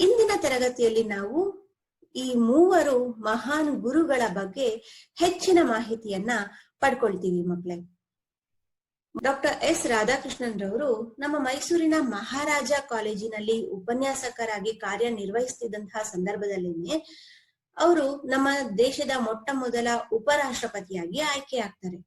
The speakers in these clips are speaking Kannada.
ಇಂದಿನ ತರಗತಿಯಲ್ಲಿ ನಾವು ಈ ಮೂವರು ಮಹಾನ್ ಗುರುಗಳ ಬಗ್ಗೆ ಹೆಚ್ಚಿನ ಮಾಹಿತಿಯನ್ನ ಪಡ್ಕೊಳ್ತೀವಿ ಮಕ್ಕಳೇ ಡಾಕ್ಟರ್ ಎಸ್ ರಾಧಾಕೃಷ್ಣನ್ ರವರು ನಮ್ಮ ಮೈಸೂರಿನ ಮಹಾರಾಜ ಕಾಲೇಜಿನಲ್ಲಿ ಉಪನ್ಯಾಸಕರಾಗಿ ಕಾರ್ಯನಿರ್ವಹಿಸುತ್ತಿದ್ದಂತಹ ಸಂದರ್ಭದಲ್ಲಿನೇ ಅವರು ನಮ್ಮ ದೇಶದ ಮೊಟ್ಟ ಮೊದಲ ಉಪರಾಷ್ಟ್ರಪತಿಯಾಗಿ ಆಯ್ಕೆಯಾಗ್ತಾರೆ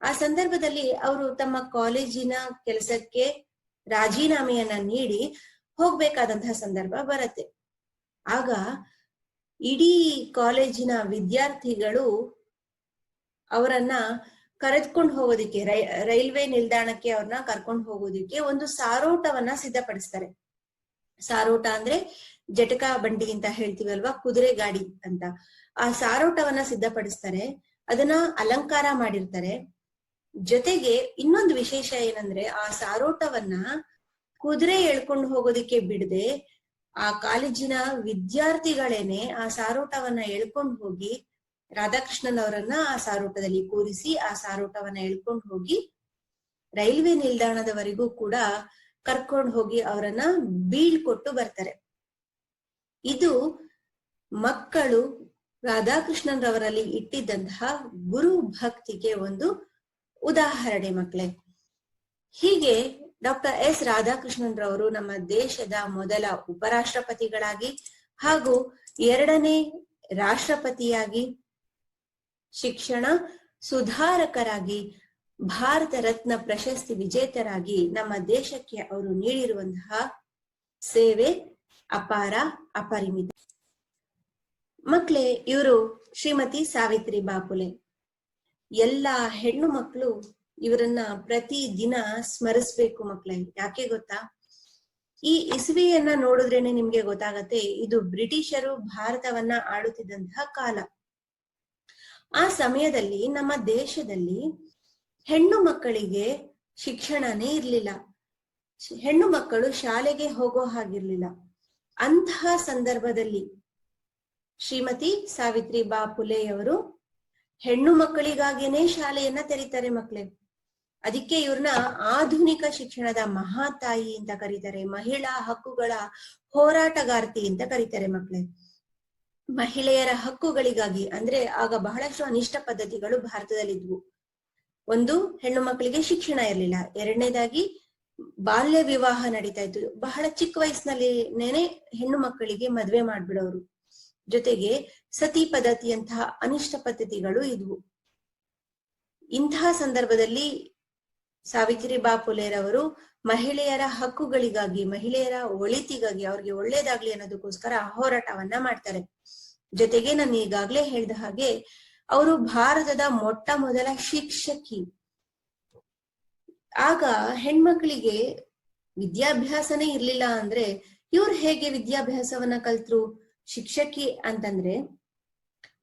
ಆ ಸಂದರ್ಭದಲ್ಲಿ ಅವರು ತಮ್ಮ ಕಾಲೇಜಿನ ಕೆಲಸಕ್ಕೆ ರಾಜೀನಾಮೆಯನ್ನ ನೀಡಿ ಹೋಗ್ಬೇಕಾದಂತಹ ಸಂದರ್ಭ ಬರುತ್ತೆ. ಆಗ ಇಡೀ ಕಾಲೇಜಿನ ವಿದ್ಯಾರ್ಥಿಗಳು ಅವರನ್ನ ಕರೆದ್ಕೊಂಡು ಹೋಗೋದಿಕ್ಕೆ, ರೈ, ರೈಲ್ವೆ ನಿಲ್ದಾಣಕ್ಕೆ ಅವ್ರನ್ನ ಕರ್ಕೊಂಡು ಹೋಗೋದಿಕ್ಕೆ ಒಂದು ಸಾರೋಟವನ್ನ ಸಿದ್ಧಪಡಿಸ್ತಾರೆ. ಸಾರೋಟ ಅಂದ್ರೆ ಜಟಕಾ ಬಂಡಿ ಅಂತ ಹೇಳ್ತೀವಲ್ವಾ, ಕುದುರೆ ಗಾಡಿ ಅಂತ. ಆ ಸಾರೋಟವನ್ನ ಸಿದ್ಧಪಡಿಸ್ತಾರೆ, ಅದನ್ನ ಅಲಂಕಾರ ಮಾಡಿರ್ತಾರೆ. ಜೊತೆಗೆ ಇನ್ನೊಂದು ವಿಶೇಷ ಏನಂದ್ರೆ ಆ ಸಾರೋಟವನ್ನ ಕುದುರೆ ಎಳ್ಕೊಂಡು ಹೋಗೋದಿಕ್ಕೆ ಬಿಡದೆ, ಆ ಕಾಲೇಜಿನ ವಿದ್ಯಾರ್ಥಿಗಳೇನೆ ಆ ಸಾರೋಟವನ್ನ ಎಳ್ಕೊಂಡು ಹೋಗಿ ರಾಧಾಕೃಷ್ಣನ್ ಅವರನ್ನ ಆ ಸಾರೋಟದಲ್ಲಿ ಕೂರಿಸಿ ಆ ಸಾರೋಟವನ್ನ ಎಳ್ಕೊಂಡು ಹೋಗಿ ರೈಲ್ವೆ ನಿಲ್ದಾಣದವರೆಗೂ ಕೂಡ ಕರ್ಕೊಂಡು ಹೋಗಿ ಅವರನ್ನ ಬೀಳ್ಕೊಟ್ಟು ಬರ್ತಾರೆ. ಇದು ಮಕ್ಕಳು ರಾಧಾಕೃಷ್ಣನ್ ರವರಲ್ಲಿ ಇಟ್ಟಿದ್ದಂತಹ ಗುರು ಭಕ್ತಿಗೆ ಒಂದು ಉದಾಹರಣೆ ಮಕ್ಕಳೇ. ಹೀಗೆ ಡಾಕ್ಟರ್ ಎಸ್ ರಾಧಾಕೃಷ್ಣನ್ ರವರು ನಮ್ಮ ದೇಶದ ಮೊದಲ ಉಪರಾಷ್ಟ್ರಪತಿಗಳಾಗಿ ಹಾಗೂ ಎರಡನೇ ರಾಷ್ಟ್ರಪತಿಯಾಗಿ ಶಿಕ್ಷಣ ಸುಧಾರಕರಾಗಿ, ಭಾರತ ರತ್ನ ಪ್ರಶಸ್ತಿ ವಿಜೇತರಾಗಿ ನಮ್ಮ ದೇಶಕ್ಕೆ ಅವರು ನೀಡಿರುವಂತಹ ಸೇವೆ ಅಪಾರ ಅಪರಿಮಿತ. ಮಕ್ಕಳೇ ಇವರು ಶ್ರೀಮತಿ ಸಾವಿತ್ರಿ ಬಾಪುಲೆ. ಎಲ್ಲಾ ಹೆಣ್ಣು ಮಕ್ಕಳು ಇವರನ್ನ ಪ್ರತಿ ದಿನ ಸ್ಮರಿಸ್ಬೇಕು ಮಕ್ಕಳೇ ಯಾಕೆ ಗೊತ್ತಾ? ಈ ಇಸವಿಯನ್ನ ನೋಡಿದ್ರೇನೆ ನಿಮ್ಗೆ ಗೊತ್ತಾಗತ್ತೆ, ಇದು ಬ್ರಿಟಿಷರು ಭಾರತವನ್ನ ಆಳುತ್ತಿದ್ದಂತಹ ಕಾಲ. ಆ ಸಮಯದಲ್ಲಿ, ನಮ್ಮ ದೇಶದಲ್ಲಿ ಹೆಣ್ಣು ಮಕ್ಕಳಿಗೆ ಶಿಕ್ಷಣನೇ ಇರ್ಲಿಲ್ಲ. ಹೆಣ್ಣು ಮಕ್ಕಳು ಶಾಲೆಗೆ ಹೋಗೋ ಹಾಗಿರ್ಲಿಲ್ಲ. ಅಂತಹ ಸಂದರ್ಭದಲ್ಲಿ ಶ್ರೀಮತಿ ಸಾವಿತ್ರಿ ಬಾ ಫುಲೆಯವರು ಹೆಣ್ಣು ಮಕ್ಕಳಿಗಾಗಿನೇ ಶಾಲೆಯನ್ನ ತೆರೀತಾರೆ ಮಕ್ಕಳೇ ಅದಕ್ಕೆ ಇವ್ರನ್ನ ಆಧುನಿಕ ಶಿಕ್ಷಣದ ಮಹಾತಾಯಿ ಅಂತ ಕರೀತಾರೆ. ಮಹಿಳಾ ಹಕ್ಕುಗಳ ಹೋರಾಟಗಾರ್ತಿ ಅಂತ ಕರೀತಾರೆ ಮಕ್ಕಳೇ ಮಹಿಳೆಯರ ಹಕ್ಕುಗಳಿಗಾಗಿ ಅಂದ್ರೆ ಆಗ ಬಹಳಷ್ಟು ಅನಿಷ್ಟ ಪದ್ಧತಿಗಳು ಭಾರತದಲ್ಲಿದ್ವು. ಒಂದು, ಹೆಣ್ಣು ಮಕ್ಕಳಿಗೆ ಶಿಕ್ಷಣ ಇರಲಿಲ್ಲ. ಎರಡನೇದಾಗಿ, ಬಾಲ್ಯ ವಿವಾಹ ನಡೀತಾ ಇತ್ತು. ಬಹಳ ಚಿಕ್ಕ ವಯಸ್ಸಿನಲ್ಲಿನೇನೆ ಹೆಣ್ಣು ಮಕ್ಕಳಿಗೆ ಮದ್ವೆ ಮಾಡ್ಬಿಡೋರು. ಜೊತೆಗೆ ಸತಿ ಪದ್ಧತಿಯಂತಹ ಅನಿಷ್ಟ ಪದ್ಧತಿಗಳು ಇದ್ವು. ಇಂತಹ ಸಂದರ್ಭದಲ್ಲಿ ಸಾವಿತ್ರಿ ಬಾಪುಲೆರವರು ಮಹಿಳೆಯರ ಹಕ್ಕುಗಳಿಗಾಗಿ, ಮಹಿಳೆಯರ ಒಳಿತಿಗಾಗಿ ಅವ್ರಿಗೆ ಒಳ್ಳೇದಾಗ್ಲಿ ಅನ್ನೋದಕ್ಕೋಸ್ಕರ ಹೋರಾಟವನ್ನ ಮಾಡ್ತಾರೆ. ಜೊತೆಗೆ ನಾನು ಈಗಾಗ್ಲೇ ಹೇಳಿದ ಹಾಗೆ ಅವರು ಭಾರತದ ಮೊಟ್ಟ ಮೊದಲ ಶಿಕ್ಷಕಿ. ಆಗ ಹೆಣ್ಮಕ್ಳಿಗೆ ವಿದ್ಯಾಭ್ಯಾಸನೇ ಇರ್ಲಿಲ್ಲ ಅಂದ್ರೆ ಇವ್ರು ಹೇಗೆ ವಿದ್ಯಾಭ್ಯಾಸವನ್ನ ಕಲ್ತ್ರು? ಶಿಕ್ಷಕಿ ಅಂತಂದ್ರೆ,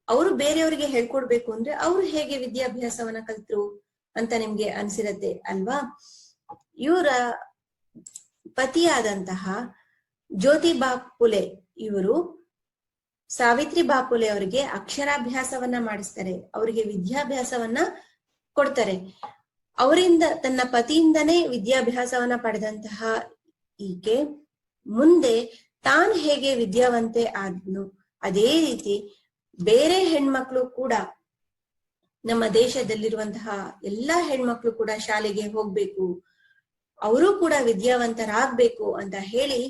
ಅವರು ಬೇರೆಯವರಿಗೆ ಹೇಳ್ಕೊಡ್ಬೇಕು ಅಂದ್ರೆ ಅವ್ರು ಹೇಗೆ ವಿದ್ಯಾಭ್ಯಾಸವನ್ನ ಕಲ್ತ್ರು? ಅಂತ ನಿಮ್ಗೆ ಅನ್ಸಿರತ್ತೆ ಅಲ್ವಾ? ಇವರ ಪತಿಯಾದಂತಹ ಜ್ಯೋತಿ ಬಾಪುಲೆ ಇವರು ಸಾವಿತ್ರಿ ಬಾಪುಲೆ ಅವರಿಗೆ ಅಕ್ಷರಾಭ್ಯಾಸವನ್ನ ಮಾಡಿಸ್ತಾರೆ. ಅವರಿಗೆ ವಿದ್ಯಾಭ್ಯಾಸವನ್ನ ಕೊಡ್ತಾರೆ. ಅವರಿಂದ ತನ್ನ ಪತಿಯಿಂದನೇ ವಿದ್ಯಾಭ್ಯಾಸವನ್ನ ಪಡೆದಂತಹ ಈಕೆ ಮುಂದೆ ತಾನ್ ಹೇಗೆ ವಿದ್ಯಾವಂತೆ ಆದ್ನು ಅದೇ ರೀತಿ ಬೇರೆ ಹೆಣ್ಮಕ್ಳು ಕೂಡ ನಮ್ಮ ದೇಶದಲ್ಲಿರುವಂತಹ ಎಲ್ಲಾ ಹೆಣ್ಮಕ್ಳು ಕೂಡ ಶಾಲೆಗೆ ಹೋಗ್ಬೇಕು, ಅವರು ಕೂಡ ವಿದ್ಯಾವಂತರಾಗ್ಬೇಕು ಅಂತ ಹೇಳಿ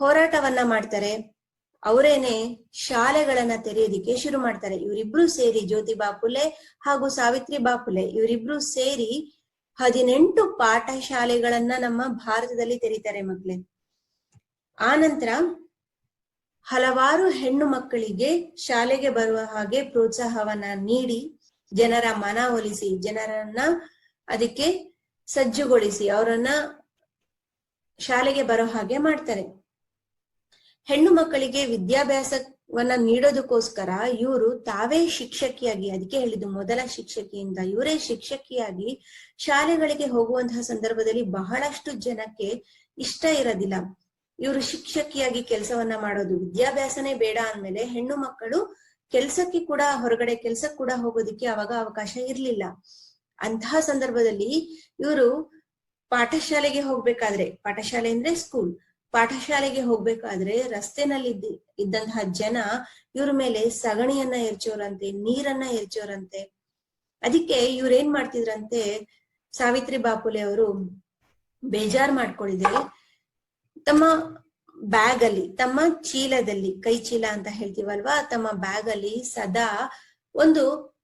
ಹೋರಾಟವನ್ನ ಮಾಡ್ತಾರೆ. ಅವರೇನೆ ಶಾಲೆಗಳನ್ನ ತೆರೆಯೋದಿಕ್ಕೆ ಶುರು ಮಾಡ್ತಾರೆ. ಇವರಿಬ್ರು ಸೇರಿ ಜ್ಯೋತಿ ಬಾಪುಲೆ ಹಾಗೂ ಸಾವಿತ್ರಿ ಬಾಪುಲೆ ಇವರಿಬ್ರು ಸೇರಿ ಹದಿನೆಂಟು ಪಾಠ ಶಾಲೆಗಳನ್ನ ನಮ್ಮ ಭಾರತದಲ್ಲಿ ತೆರೀತಾರೆ ಮಕ್ಕಳೇ ಆ ನಂತರ ಹಲವಾರು ಹೆಣ್ಣು ಮಕ್ಕಳಿಗೆ ಶಾಲೆಗೆ ಬರುವ ಹಾಗೆ ಪ್ರೋತ್ಸಾಹವನ್ನ ನೀಡಿ ಜನರ ಮನ ಒಲಿಸಿ, ಜನರನ್ನ ಅದಕ್ಕೆ ಸಜ್ಜುಗೊಳಿಸಿ, ಅವರನ್ನ ಶಾಲೆಗೆ ಬರೋ ಹಾಗೆ ಮಾಡ್ತಾರೆ. ಹೆಣ್ಣು ಮಕ್ಕಳಿಗೆ ವಿದ್ಯಾಭ್ಯಾಸವನ್ನ ನೀಡೋದಕ್ಕೋಸ್ಕರ ಇವರು ತಾವೇ ಶಿಕ್ಷಕಿಯಾಗಿ, ಅದಕ್ಕೆ ಹೇಳಿದ್ದು ಮೊದಲ ಶಿಕ್ಷಕಿಯಿಂದ, ಇವರೇ ಶಿಕ್ಷಕಿಯಾಗಿ ಶಾಲೆಗಳಿಗೆ ಹೋಗುವಂತಹ ಸಂದರ್ಭದಲ್ಲಿ ಬಹಳಷ್ಟು ಜನಕ್ಕೆ ಇಷ್ಟ ಇರೋದಿಲ್ಲ. ಇವರು ಶಿಕ್ಷಕಿಯಾಗಿ ಕೆಲಸವನ್ನ ಮಾಡೋದು, ವಿದ್ಯಾಭ್ಯಾಸನೇ ಬೇಡ ಅಂದ್ಮೇಲೆ ಹೆಣ್ಣು ಮಕ್ಕಳು ಕೆಲ್ಸಕ್ಕೆ ಕೂಡ ಹೊರಗಡೆ ಕೆಲ್ಸಕ್ಕೆ ಕೂಡ ಹೋಗೋದಿಕ್ಕೆ ಅವಾಗ ಅವಕಾಶ ಇರ್ಲಿಲ್ಲ. ಅಂತಹ ಸಂದರ್ಭದಲ್ಲಿ ಇವರು ಪಾಠಶಾಲೆಗೆ ಹೋಗ್ಬೇಕಾದ್ರೆ, ಪಾಠಶಾಲೆ ಅಂದ್ರೆ ಸ್ಕೂಲ್ ಪಾಠಶಾಲೆಗೆ ಹೋಗ್ಬೇಕಾದ್ರೆ ರಸ್ತೆನಲ್ಲಿ ಇದ್ದಂತಹ ಜನ ಇವ್ರ ಮೇಲೆ ಸಗಣಿಯನ್ನ ಎರಚೋರಂತೆ ನೀರನ್ನ ಎರಚೋರಂತೆ ಅದಕ್ಕೆ ಇವ್ರೇನ್ ಮಾಡ್ತಿದ್ರಂತೆ, ಸಾವಿತ್ರಿ ಬಾಪುಲೆ ಅವರು ಬೇಜಾರ್ ಮಾಡ್ಕೊಂಡಿದ್ರೆ ತಮ್ಮ ಬ್ಯಾಗ್ ಅಲ್ಲಿ ತಮ್ಮ ಚೀಲದಲ್ಲಿ, ಕೈ ಚೀಲ ಅಂತ ಹೇಳ್ತೀವಲ್ವಾ, ತಮ್ಮ ಬ್ಯಾಗ್ ಅಲ್ಲಿ ಸದಾ ಒಂದು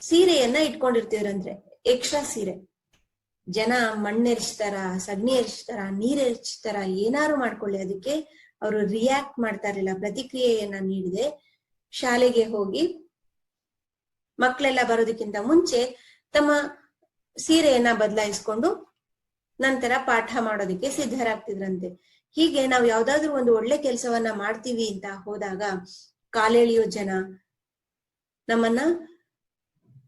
ಸೀರೆಯನ್ನ ಇಟ್ಕೊಂಡಿರ್ತೀವ್ರಂದ್ರೆ, ಎಕ್ಸ್ಟ್ರಾ ಸೀರೆ. ಜನ ಮಣ್ಣೆರಿಸ್ತಾರ ಸಗಣಿ ಎರ್ಚ್ತಾರ ನೀರ್ ಏನಾರು ಮಾಡ್ಕೊಳ್ಳಿ. ಅದಕ್ಕೆ ಅವರು ರಿಯಾಕ್ಟ್ ಮಾಡ್ತಾ ಇರಲಿಲ್ಲ. ಪ್ರತಿಕ್ರಿಯೆಯನ್ನ ನೀಡಿದೆ ಶಾಲೆಗೆ ಹೋಗಿ ಮಕ್ಕಳೆಲ್ಲ ಬರೋದಕ್ಕಿಂತ ಮುಂಚೆ ತಮ್ಮ ಸೀರೆಯನ್ನ ಬದಲಾಯಿಸ್ಕೊಂಡು ನಂತರ ಪಾಠ ಮಾಡೋದಕ್ಕೆ ಸಿದ್ಧರಾಗ್ತಿದ್ರಂತೆ. ಹೀಗೆ ನಾವು ಯಾವ್ದಾದ್ರು ಒಂದು ಒಳ್ಳೆ ಕೆಲಸವನ್ನ ಮಾಡ್ತೀವಿ ಅಂತ ಹೋದಾಗ ಕಾಲೆಳೆಯೋ ಜನ ನಮ್ಮನ್ನ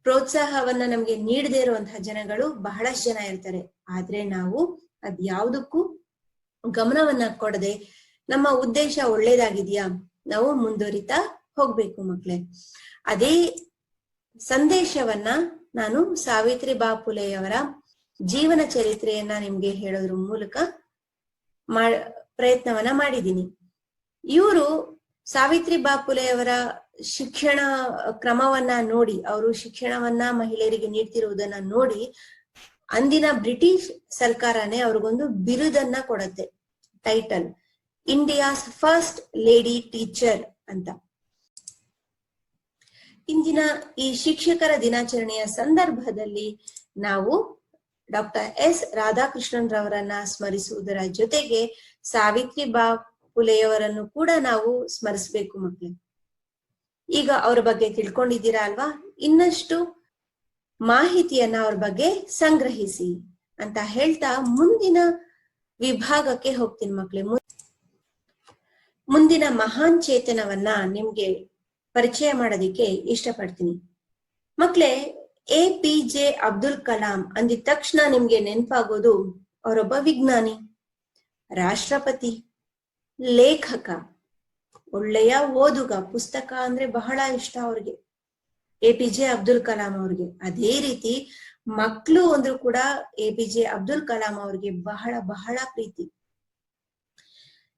ಪ್ರೋತ್ಸಾಹವನ್ನ ನಮ್ಗೆ ನೀಡದೇ ಇರುವಂತಹ ಜನಗಳು ಬಹಳಷ್ಟು ಜನ ಇರ್ತಾರೆ. ಆದ್ರೆ ನಾವು ಅದ್ ಯಾವ್ದಕ್ಕೂ ಗಮನವನ್ನ ಕೊಡದೆ ನಮ್ಮ ಉದ್ದೇಶ ಒಳ್ಳೇದಾಗಿದೆಯಾ ನಾವು ಮುಂದುವರಿತಾ ಹೋಗ್ಬೇಕು ಮಕ್ಳೇ. ಅದೇ ಸಂದೇಶವನ್ನ ನಾನು ಸಾವಿತ್ರಿ ಬಾಪುಲೆಯವರ ಜೀವನ ಚರಿತ್ರೆಯನ್ನ ನಿಮ್ಗೆ ಹೇಳೋದ್ರ ಮೂಲಕ ಮಾ, ಪ್ರಯತ್ನವನ್ನ ಮಾಡಿದ್ದೀನಿ. ಇವರು ಸಾವಿತ್ರಿ ಬಾಪುಲೆಯವರ ಶಿಕ್ಷಣ ಕ್ರಮವನ್ನ ನೋಡಿ, ಅವರು ಶಿಕ್ಷಣವನ್ನ ಮಹಿಳೆಯರಿಗೆ ನೀಡ್ತಿರುವುದನ್ನ ನೋಡಿ, ಅಂದಿನ ಬ್ರಿಟಿಷ್ ಸರ್ಕಾರನೇ ಅವ್ರಿಗೊಂದು ಬಿರುದನ್ನ ಕೊಡತ್ತೆ title India's first lady teacher ಅಂತ. ಇಂದಿನ ಈ ಶಿಕ್ಷಕರ ದಿನಾಚರಣೆಯ ಸಂದರ್ಭದಲ್ಲಿ ನಾವು ಡಾಕ್ಟರ್ ಎಸ್ ರಾಧಾಕೃಷ್ಣನ್ ರವರನ್ನ ಸ್ಮರಿಸುವುದರ ಜೊತೆಗೆ ಸಾವಿತ್ರಿ ಬಾ ಪುಲೆಯವರನ್ನು ಕೂಡ ನಾವು ಸ್ಮರಿಸಬೇಕು ಮಕ್ಕಳೇ ಈಗ ಅವ್ರ ಬಗ್ಗೆ ತಿಳ್ಕೊಂಡಿದ್ದೀರಾ ಅಲ್ವಾ? ಇನ್ನಷ್ಟು ಮಾಹಿತಿಯನ್ನ ಅವ್ರ ಬಗ್ಗೆ ಸಂಗ್ರಹಿಸಿ ಅಂತ ಹೇಳ್ತಾ ಮುಂದಿನ ವಿಭಾಗಕ್ಕೆ ಹೋಗ್ತೀನಿ ಮಕ್ಳೇ. ಮುಂದಿನ ಮಹಾನ್ ಚೇತನವನ್ನ ನಿಮ್ಗೆ ಪರಿಚಯ ಮಾಡೋದಿಕ್ಕೆ ಇಷ್ಟಪಡ್ತೀನಿ. ಮಕ್ಳೇ A P J Abdul Kalam ಅಂದಿದ ತಕ್ಷಣ ನಿಮ್ಗೆ ನೆನಪಾಗೋದು ಅವರೊಬ್ಬ ವಿಜ್ಞಾನಿ, ರಾಷ್ಟ್ರಪತಿ, ಲೇಖಕ. ಒಳ್ಳೆಯ ಓದುಗ, ಪುಸ್ತಕ ಅಂದ್ರೆ ಬಹಳ ಇಷ್ಟ ಅವ್ರಿಗೆ. A P J Abdul Kalam ಅವ್ರಿಗೆ. ಅದೇ ರೀತಿ ಮಕ್ಕಳು ಅಂದ್ರು ಕೂಡ A P J Abdul Kalam ಅವ್ರಿಗೆ ಬಹಳ ಬಹಳ ಪ್ರೀತಿ.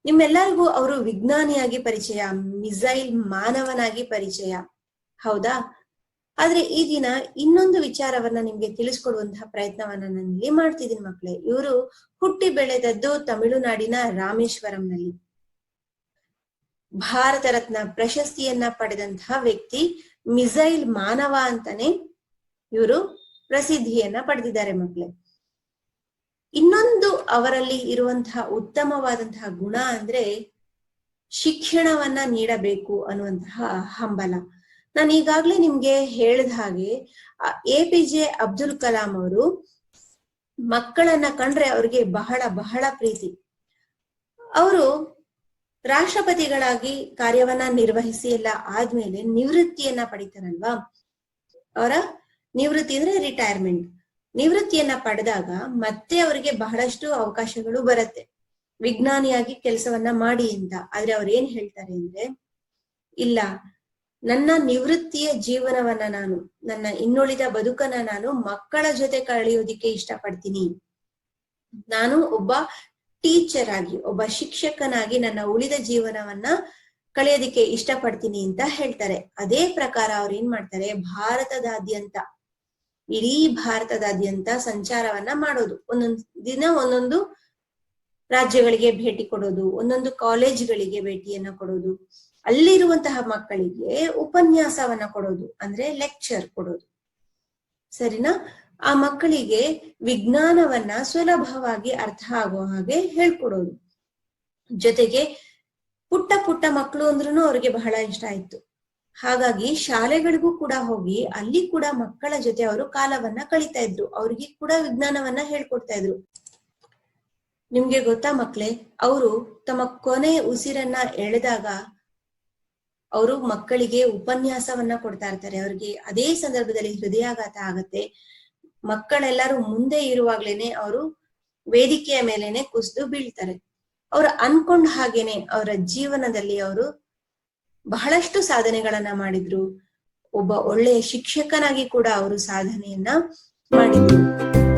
ನಿಮ್ಮೆಲ್ಲರಿಗೂ ಅವರು ವಿಜ್ಞಾನಿಯಾಗಿ ಪರಿಚಯ, ಮಿಸೈಲ್ ಮಾನವನಾಗಿ ಪರಿಚಯ. ಹೌದಾ? ಆದ್ರೆ ಈ ದಿನ ಇನ್ನೊಂದು ವಿಚಾರವನ್ನ ನಿಮ್ಗೆ ತಿಳಿಸ್ಕೊಡುವಂತಹ ಪ್ರಯತ್ನವನ್ನ ನಾನು ಇಲ್ಲಿ ಮಾಡ್ತಿದ್ದೀನಿ ಮಕ್ಕಳೇ ಇವರು ಹುಟ್ಟಿ ಬೆಳೆದದ್ದು ತಮಿಳುನಾಡಿನ ರಾಮೇಶ್ವರಂನಲ್ಲಿ. ಭಾರತ ರತ್ನ ಪ್ರಶಸ್ತಿಯನ್ನ ಪಡೆದಂತಹ ವ್ಯಕ್ತಿ ಮಿಸೈಲ್ ಮಾನವ ಅಂತಾನೆ ಇವರು ಪ್ರಸಿದ್ಧಿಯನ್ನ ಪಡೆದಿದ್ದಾರೆ ಮಕ್ಕಳೇ ಇನ್ನೊಂದು ಅವರಲ್ಲಿ ಇರುವಂತಹ ಉತ್ತಮವಾದಂತಹ ಗುಣ ಅಂದ್ರೆ ಶಿಕ್ಷಣವನ್ನ ನೀಡಬೇಕು ಅನ್ನುವಂತಹ ಹಂಬಲ. ನಾನು ಈಗಾಗ್ಲೇ ನಿಮ್ಗೆ ಹೇಳಿದ ಹಾಗೆ A P J Abdul Kalam ಅವರು ಮಕ್ಕಳನ್ನ ಕಂಡ್ರೆ ಅವ್ರಿಗೆ ಬಹಳ ಬಹಳ ಪ್ರೀತಿ. ಅವರು ರಾಷ್ಟ್ರಪತಿಗಳಾಗಿ ಕಾರ್ಯವನ್ನ ನಿರ್ವಹಿಸಿ ಎಲ್ಲ ಆದ್ಮೇಲೆ ನಿವೃತ್ತಿಯನ್ನ ಪಡಿತಾರಲ್ವಾ? ಅವರ ನಿವೃತ್ತಿ ಅಂದ್ರೆ ರಿಟೈರ್ಮೆಂಟ್ ನಿವೃತ್ತಿಯನ್ನ ಪಡೆದಾಗ ಮತ್ತೆ ಅವರಿಗೆ ಬಹಳಷ್ಟು ಅವಕಾಶಗಳು ಬರುತ್ತೆ. ವಿಜ್ಞಾನಿಯಾಗಿ ಕೆಲಸವನ್ನ ಮಾಡಿ ಅಂತ. ಆದ್ರೆ ಅವ್ರು ಏನ್ ಹೇಳ್ತಾರೆ ಅಂದ್ರೆ, ಇಲ್ಲ ನನ್ನ ನಿವೃತ್ತಿಯ ಜೀವನವನ್ನ ನಾನು, ನನ್ನ ಇನ್ನುಳಿದ ಬದುಕನ್ನ ನಾನು ಮಕ್ಕಳ ಜೊತೆ ಕಳೆಯೋದಿಕ್ಕೆ ಇಷ್ಟಪಡ್ತೀನಿ. ನಾನು ಒಬ್ಬ ಟೀಚರ್ ಆಗಿ, ಒಬ್ಬ ಶಿಕ್ಷಕನಾಗಿ ನನ್ನ ಉಳಿದ ಜೀವನವನ್ನ ಕಳೆಯೋದಿಕ್ಕೆ ಇಷ್ಟಪಡ್ತೀನಿ ಅಂತ ಹೇಳ್ತಾರೆ. ಅದೇ ಪ್ರಕಾರ ಅವ್ರು ಏನ್ ಮಾಡ್ತಾರೆ? ಭಾರತದಾದ್ಯಂತ, ಇಡೀ ಭಾರತದಾದ್ಯಂತ ಸಂಚಾರವನ್ನ ಮಾಡೋದು. ಒಂದೊಂದು ದಿನ ಒಂದೊಂದು ರಾಜ್ಯಗಳಿಗೆ ಭೇಟಿ ಕೊಡೋದು, ಒಂದೊಂದು ಕಾಲೇಜ್ಗಳಿಗೆ ಭೇಟಿಯನ್ನ ಕೊಡೋದು. ಅಲ್ಲಿರುವಂತಹ ಮಕ್ಕಳಿಗೆ ಉಪನ್ಯಾಸವನ್ನ ಕೊಡೋದು, ಅಂದ್ರೆ ಲೆಕ್ಚರ್ ಕೊಡೋದು. ಸರಿನಾ? ಆ ಮಕ್ಕಳಿಗೆ ವಿಜ್ಞಾನವನ್ನ ಸುಲಭವಾಗಿ ಅರ್ಥ ಆಗೋ ಹಾಗೆ ಹೇಳ್ಕೊಡೋದು. ಜೊತೆಗೆ ಪುಟ್ಟ ಪುಟ್ಟ ಮಕ್ಕಳು ಅಂದ್ರೂ ಅವ್ರಿಗೆ ಬಹಳ ಇಷ್ಟ ಆಯ್ತು. ಹಾಗಾಗಿ ಶಾಲೆಗಳಿಗೂ ಕೂಡ ಹೋಗಿ ಅಲ್ಲಿ ಕೂಡ ಮಕ್ಕಳ ಜೊತೆ ಅವರು ಕಾಲವನ್ನ ಕಳೀತಾ ಇದ್ರು. ಅವ್ರಿಗೆ ಕೂಡ ವಿಜ್ಞಾನವನ್ನ ಹೇಳ್ಕೊಡ್ತಾ ಇದ್ರು. ನಿಮ್ಗೆ ಗೊತ್ತಾ ಮಕ್ಳೆ? ಅವರು ತಮ್ಮ ಕೊನೆ ಉಸಿರನ್ನ ಎಳೆದಾಗ ಅವರು ಮಕ್ಕಳಿಗೆ ಉಪನ್ಯಾಸವನ್ನ ಕೊಡ್ತಾ ಇರ್ತಾರೆ. ಅವ್ರಿಗೆ ಅದೇ ಸಂದರ್ಭದಲ್ಲಿ ಹೃದಯಾಘಾತ ಆಗತ್ತೆ. ಮಕ್ಕಳೆಲ್ಲರೂ ಮುಂದೆ ಇರುವಾಗ್ಲೇನೆ ಅವರು ವೇದಿಕೆಯ ಮೇಲೆನೆ ಕುಸಿದು ಬೀಳ್ತಾರೆ. ಅವ್ರು ಅನ್ಕೊಂಡ ಹಾಗೇನೆ ಅವರ ಜೀವನದಲ್ಲಿ ಅವರು ಬಹಳಷ್ಟು ಸಾಧನೆಗಳನ್ನ ಮಾಡಿದ್ರು. ಒಬ್ಬ ಒಳ್ಳೆಯ ಶಿಕ್ಷಕನಾಗಿ ಕೂಡ ಅವರು ಸಾಧನೆಯನ್ನ ಮಾಡಿದ್ರು.